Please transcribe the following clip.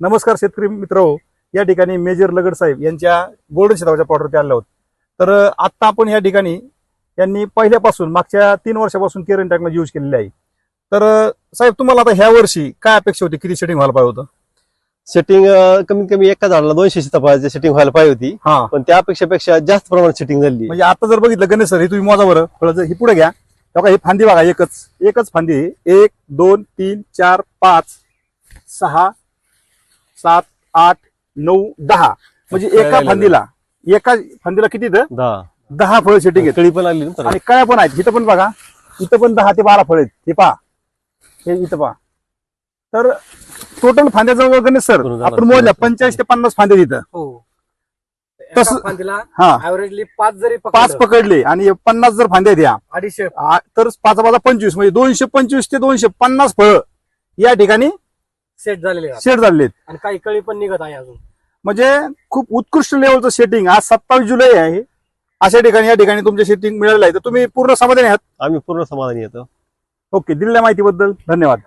नमस्कार शेतकरी मित्र या ठिकाणी मेजर लगड साहेब यांच्या गोल्डन शेतावरच्या प्लॉटवरती आलो आहोत. तर आत्ता आपण या ठिकाणी यांनी पहिल्यापासून मागच्या तीन वर्षापासून केरन टेक्नॉलॉजी यूज केलेली आहे. तर साहेब तुम्हाला आता ह्या वर्षी काय अपेक्षा होती? किती सेटिंग व्हायला पाहिजे होतं? सेटिंग कमीत कमी एका झाडाला दोनशे सीताफळाची सेटिंग व्हायला पाहिजे होती. हा. पण त्या अपेक्षापेक्षा जास्त प्रमाणात सेटिंग झाली. म्हणजे आता जर बघितलं गणेश सर हे तुम्ही मोजा बरं. फळं ही पुढे घ्या. ही फांदी बघा एकच. एकच फांदी. एक दोन तीन चार पाच सहा सात आठ नऊ दहा. म्हणजे एका. फांदीला. एका फांदीला किती इथं? दहा. दहा फळं सेटिंग आहेत. कळी पण ना त्याला. आणि काय पण आहेत. इथं पण बघा. इथं पण दहा ते बारा फळ आहेत. हे पहा. हे इथं पहा. तर टोटल फांद्या जवळ गणेश सर. आपण मोजल्या. पंचाळीस ते पन्नास फांद्या तिथं हो. तसं- एका फांदीला हा. ऍव्हरेजली पाच जरी पाच पकडलं, आणि पन्नास जर फांद्या द्या. अडीचशे. आ- तर पाच पाच पंचवीस. म्हणजे दोनशे पंचवीस ते दोनशे पन्नास फळ या ठिकाणी सेट झालेले आहेत. सेट झालेले आहेत. आणि काही कळी पण निघत आहे अजून. म्हणजे खूप उत्कृष्ट लेवलचं सेटिंग आज सत्तावीस जुलै आहे. अशा ठिकाणी या ठिकाणी तुमचे सेटिंग मिळालेलं आहे. तर तुम्ही पूर्ण समाधानी आहात? आम्ही पूर्ण समाधानी येतो. ओके दिलेल्या माहितीबद्दल धन्यवाद.